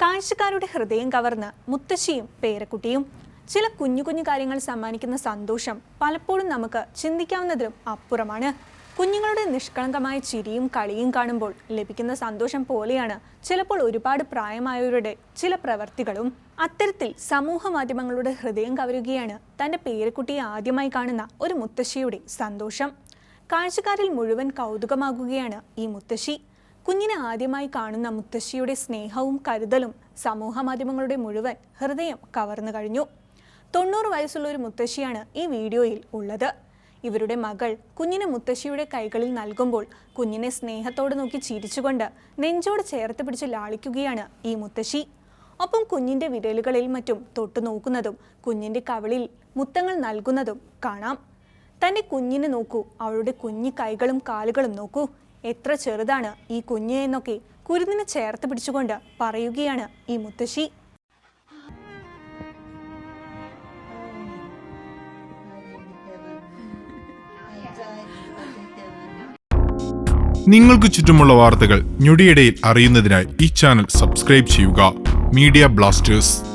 കാഴ്ചക്കാരുടെ ഹൃദയം കവർന്ന് മുത്തശ്ശിയും പേരക്കുട്ടിയും. ചില കുഞ്ഞു കുഞ്ഞു കാര്യങ്ങൾ സമ്മാനിക്കുന്ന സന്തോഷം പലപ്പോഴും നമുക്ക് ചിന്തിക്കാവുന്നതിലും അപ്പുറമാണ്. കുഞ്ഞുങ്ങളുടെ നിഷ്കളങ്കമായ ചിരിയും കളിയും കാണുമ്പോൾ ലഭിക്കുന്ന സന്തോഷം പോലെയാണ് ചിലപ്പോൾ ഒരുപാട് പ്രായമായവരുടെ ചില പ്രവർത്തികളും. അത്തരത്തിൽ സമൂഹ മാധ്യമങ്ങളുടെ ഹൃദയം കവരുകയാണ് തന്റെ പേരക്കുട്ടിയെ ആദ്യമായി കാണുന്ന ഒരു മുത്തശ്ശിയുടെ സന്തോഷം. കാഴ്ചക്കാരിൽ മുഴുവൻ കൗതുകമാകുകയാണ് ഈ മുത്തശ്ശി. കുഞ്ഞിനെ ആദ്യമായി കാണുന്ന മുത്തശ്ശിയുടെ സ്നേഹവും കരുതലും സമൂഹ മാധ്യമങ്ങളുടെ മുഴുവൻ ഹൃദയം കവർന്നു കഴിഞ്ഞു. തൊണ്ണൂറ് വയസ്സുള്ള ഒരു മുത്തശ്ശിയാണ് ഈ വീഡിയോയിൽ ഉള്ളത്. ഇവരുടെ മകൾ കുഞ്ഞിനെ മുത്തശ്ശിയുടെ കൈകളിൽ നൽകുമ്പോൾ കുഞ്ഞിനെ സ്നേഹത്തോടെ നോക്കി ചിരിച്ചുകൊണ്ട് നെഞ്ചോട് ചേർത്ത് പിടിച്ച് ലാളിക്കുകയാണ് ഈ മുത്തശ്ശി. ഒപ്പം കുഞ്ഞിന്റെ വിരലുകളിൽ മറ്റും തൊട്ടു നോക്കുന്നതും കുഞ്ഞിന്റെ കവളിൽ മുത്തങ്ങൾ നൽകുന്നതും കാണാം. തന്റെ കുഞ്ഞിനെ നോക്കൂ അവളുടെ കുഞ്ഞി കൈകളും കാലുകളും നോക്കൂ. എത്ര ചെറുതാണ് ഈ കുഞ്ഞ് എന്നൊക്കെ കുരുന്നിനെ ചേർത്ത് പിടിച്ചുകൊണ്ട് പറയുകയാണ് ഈ മുത്തശ്ശി. നിങ്ങൾക്ക് ചുറ്റുമുള്ള വാർത്തകൾ ഞൊടിയിടയിൽ അറിയുന്നതിനായി ഈ ചാനൽ സബ്സ്ക്രൈബ് ചെയ്യുക. Media blasters.